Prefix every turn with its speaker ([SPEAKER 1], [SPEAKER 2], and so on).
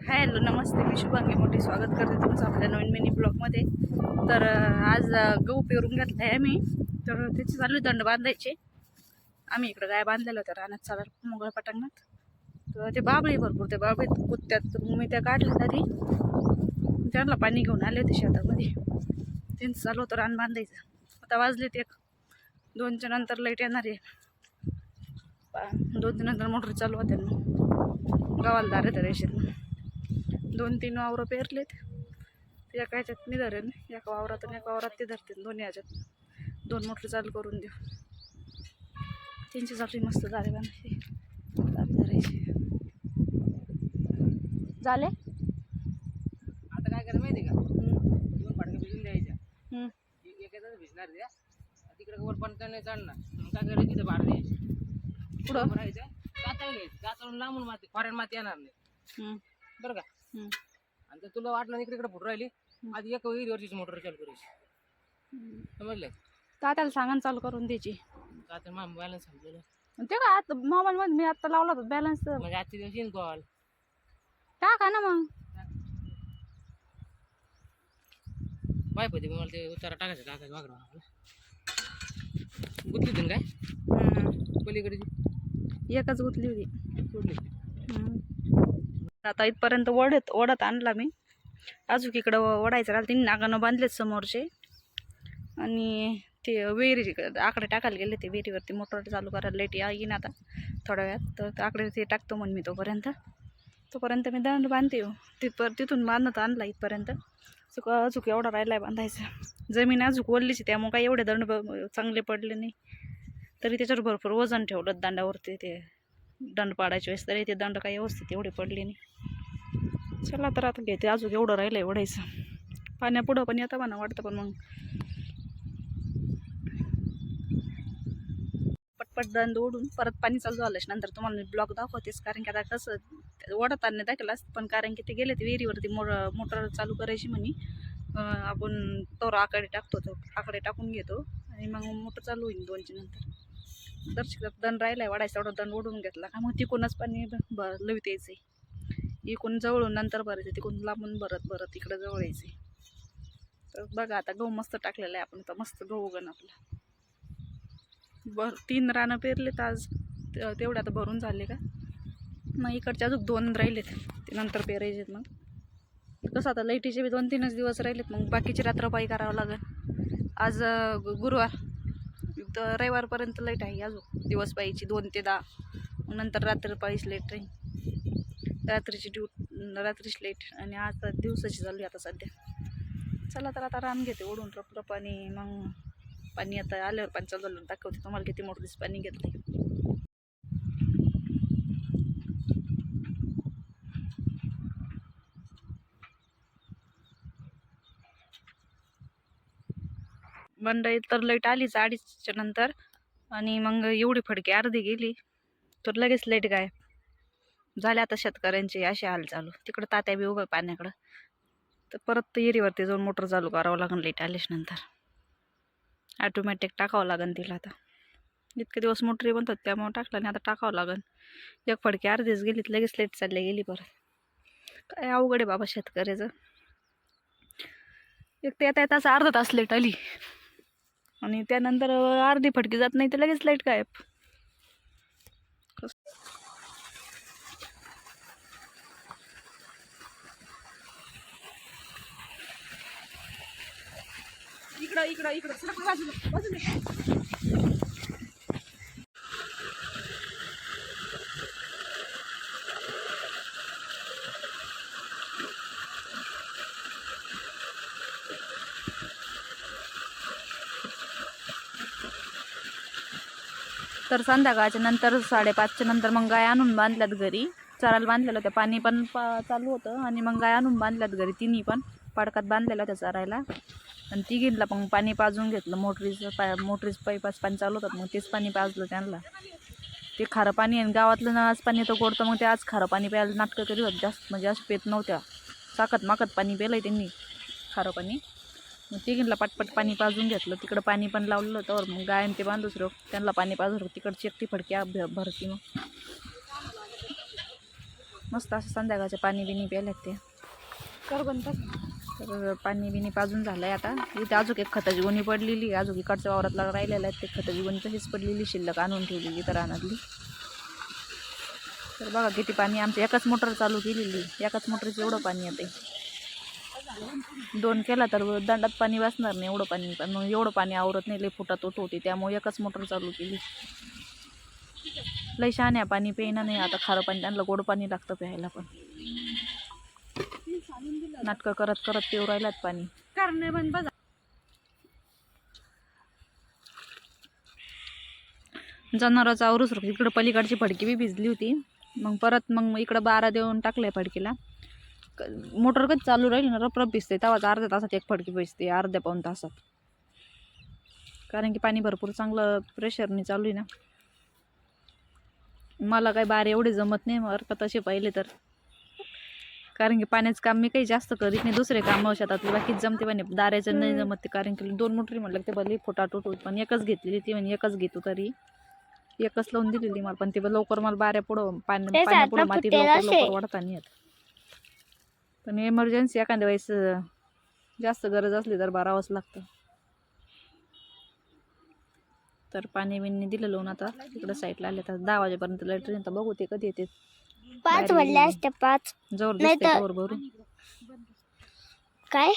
[SPEAKER 1] Hello नमस्ते. मी शुभांगी मोठी स्वागत करते तुमचं आपल्या नवीन मिनी ब्लॉगमध्ये. तर आज गहू पेरून घेतला आहे आम्ही. तर त्याचे चालू आहे दंड बांधायचे. आम्ही इकडं गाय बांधलेलं होतं रानात चालत मोगळ पटांगणात. तर ते बाबळे भरपूर ते बाबळे कुत्त्यात मग मी त्या काढल्या आधी. त्यांना पाणी घेऊन आले होते शेतामध्ये. त्यांचं चालू होतं रान बांधायचं. आता वाजलेत एक. दोनच्या नंतर लाइट येणार आहे. दोनच्या नंतर मोटर चालू होते गावाला दार येतं रेषेत दोन तीन वावरं पेरलेत. एका ह्याच्यात मी धरेन एका वावरात आणि एका वावरात ते धरते दोन्ही ह्याच्यात. दोन मोटर चालू करून देऊ. त्यांची चालू मस्त झाले बांधायचे धरायचे झाले?
[SPEAKER 2] आता काय करायचं माहिती का. दोन फाटके भिजून द्यायच्या.
[SPEAKER 1] हम्म.
[SPEAKER 2] एक एकाच भिजणार द्या तिकडे वर पण नाही चढणार मग काय करायचं तिथे बाहेर द्यायची
[SPEAKER 1] पुढं
[SPEAKER 2] उभं राहायचं काचाळून घ्यायचं. काचाळून लांबून माती फॉरेन माती येणार नाही. बरं का. आणि जर तुला वाटलं इकडे इकडे फुट राहिली? आधी एक विहिरीवरचीच मोटर चालू करायची. समजलं?
[SPEAKER 1] तात्याला सांगा चालू करून द्यायची.
[SPEAKER 2] का तर मग बॅलन्स संपलेलं
[SPEAKER 1] ते काय आता मोबाईलमध्ये मी आता लावला होता बॅलन्स
[SPEAKER 2] म्हणजे आजच्या दिवशी कॉल
[SPEAKER 1] टाका ना मग.
[SPEAKER 2] पाय पती मला ते उतारा टाकायचं टाकायचं वाकडं मला गुतली तुम्ही काय?
[SPEAKER 1] हम्म.
[SPEAKER 2] पलीकडची.
[SPEAKER 1] एकच गुतली होती. आता इथपर्यंत ओढत ओढत आणला मी. अजून इकडं ओढायचं राहिलं तिने नागानं बांधलेत समोरचे. आणि ते विहिरी आकडे टाकायला गेले ते विहिरीवरती मोटर चालू करायला लेट येईन आता थोड्या वेळात. तर आकडे ते टाकतो म्हणून मी तोपर्यंत. तोपर्यंत मी दंड बांधते. हो तिथून बांधत आणला इथपर्यंत. चुक अजूक एवढा राहिला आहे बांधायचा. जमीन अजूक ओढलीची त्यामुळे काही एवढे दंड चांगले पडले नाही. तरी त्याच्यावर भरपूर वजन ठेवलं दांडावरती ते. दंड पाडायच्या वेळेस तर येते दंड काही व्यवस्थित एवढे पडले नाही. चला तर आता घेते अजून एवढं राहिलं एवढायचं पाण्यापुढं पण येतं म्हणा वाटतं पण मग. पटपट दंड ओढून परत पाणी चालू झालं नंतर तुम्हाला मी ब्लॉक दाखवतेच कारण की आता कसं ओढत आणणे दाखल पण कारण की ते गेले ते विहिरीवरती मो मोटर चालू करायची म्हणे. आपण तोर आकडे टाकतो तो आकडे टाकून घेतो आणि मग मोटर चालू होईल दोनच्या नंतर. दर्शक दंड राहिलाय वाढायचा एवढा दण ओढून घेतला. का मग तिकूनच पाणी ब लवित यायचे इकून जवळून नंतर भरायचं तिकून लांबून भरत भरत इकडं जवळ यायचे तर बघा आता गहू मस्त टाकलेला आहे आपण तर मस्त गहू उगन आपला. बर तीन रानं पेरलेत आज. तेवढे आता भरून झाले का? मग इकडचे अजून दोन राहिलेत ते नंतर पेरायचेत मग. कसं आता लाईटीचे बी दोन तीनच दिवस राहिलेत मग बाकीची रात्रपाई करावं लागेल. आज गुरुवार. तर रविवारपर्यंत लाइट आहे अजून. दिवस पाहिजे दोन ते दहा. नंतर रात्र पाहिजे लेट राहील रात्रीची ड्यू रात्रीची लेट आणि आता दिवसाची चालू आहे आता सध्या. चला तर आता रान घेते ओढून रप रप आणि मग पाणी आता आल्यावर पाणी चालू झालं दाखवते. तुम्हाला किती मोठं दिवस पाणी घेतलं मंडळी तर लाइट आलीच अडीचच्या नंतर. आणि मग एवढी फडकी अर्धी गेली. तर लगेच लाइट गायब. झाले आता शेतकऱ्यांचे असे हाल चालू तिकडं तात्या बी उभं पाण्याकडं. तर परत एरीवरती जाऊन मोटर चालू करावं लागेल लाइट आल्याच नंतर. ॲटोमॅटिक टाकावं लागेल तिला आता. इतके दिवस मोटरी बनतात त्यामुळे टाकलं नाही. आता टाकावं लागेल एक फडकी अर्धीच गेली तर लगेच लाइट चालली गेली परत. काय अवघड आहे बाबा शेतकऱ्याचं. एक ते येता येता असं अर्धा तास लेट आली. आणि त्यानंतर अर्धी फटकी जात नाही तर लगेच लाइट गायब. कस इकडं इकडं. इकडं तर संध्याकाळच्या नंतर साडेपाचच्या नंतर मग गाय आणून बांधल्यात घरी. चरायला बांधलेलं होतं पाणी पण पा चालू होतं आणि मग गाय आणून बांधल्यात घरी. तिन्ही पण पाडकात बांधलेलं होत्या चरायला. आणि तिघींना मग पाणी पाजून घेतलं. मोटरीचं पा मोटरीच पाईपास पाणी चालू होतं. मग तेच पाणी पाजलं त्यांना. ते खारं पाणी आणि गावातलं नळाचं पाणी तर गोडतं. मग ते आज खारं पाणी प्यायला नाटकं करीत होतं. जास्त म्हणजे असं पेत नव्हत्या. साखत माकत पाणी प्यायलं त्यांनी खारं पाणी. मग तिघींना पटपट पाणी पाजून घेतलं. तिकडं पाणी पण लावलेलं होतं वर मग गायन ते बांधूच रोग. त्यांना पाणी पाजून रोग. तिकडची एकटी फडकी आ- भ- भरती मग. मस्त असं संध्याकाळचे पाणी बिनी प्यायलेत ते.
[SPEAKER 3] कर बनतात
[SPEAKER 1] तर पाणी बिनी पाजून झालं आहे आता. इथे अजून एक खताची गोणी पडलेली. अजून इकडच्या वावरातला राहिलेला आहे ते खताची गोणी तशीच पडलेली शिल्लक आणून ठेवलेली तर रानातली. तर बघा किती पाणी आमची एकाच मोटर चालू केलेली एकाच मोटरचं एवढं पाणी येते दोन केला तर दंडात पाणी वाचणार नाही एवढं पाणी पण. मग एवढं पाणी आवरत नाही लई फुटात ओट होती त्यामुळे एकच मोटर चालू केली. लई शहाण्या पाणी प्यायना नाही आता खारं पाणी त्यांना गोड पाणी लागतं प्यायला पण. नाटकं करत करत पिऊ राहिल्यात पाणी. जनावराचं आवरूच इकडं पलीकडची फडकी बी भिजली होती. मग परत मग इकडं बारा देऊन टाकलंय फडकीला. मोटर कधी चालू राहील ना रपरप भिजते तेव्हाच अर्ध्या तासात एक फडकी भिजते अर्ध्या पाऊन तासात. कारण की पाणी भरपूर चांगलं प्रेशरने चालू आहे ना. मला काही बारे एवढे जमत नाही मग का तसे पाहिले तर. कारण की पाण्याचं काम मी काही जास्त करीत नाही दुसरे कामं शेतातले बाकीच जमते पण दाऱ्याचं नाही जमत ते कारण की दोन मोटरी म्हटलं ते भले फुटाटूट होत पण एकच घेतलेली ती म्हणजे एकच घेतो तरी. एकच लावून दिलेली मला पण ते लवकर मला बाऱ्या पुढं पाणी
[SPEAKER 3] ते
[SPEAKER 1] पाण्यापुढं
[SPEAKER 3] साधनं
[SPEAKER 1] माती लवकर. लवकर वाढता नाही पण एमर्जन्सी एखाद्या वेळेस जास्त गरज असली तर बारावंच लागतं. तर पाणी बिणी दिलं लावून आता तिकडं साईडला आले तर दहा वाजेपर्यंत लाइट तर बघू ते कधी येते.
[SPEAKER 3] पाच म्हणले असते पाच.
[SPEAKER 1] दिसते
[SPEAKER 3] तर-
[SPEAKER 1] कवर भरून.
[SPEAKER 3] काय?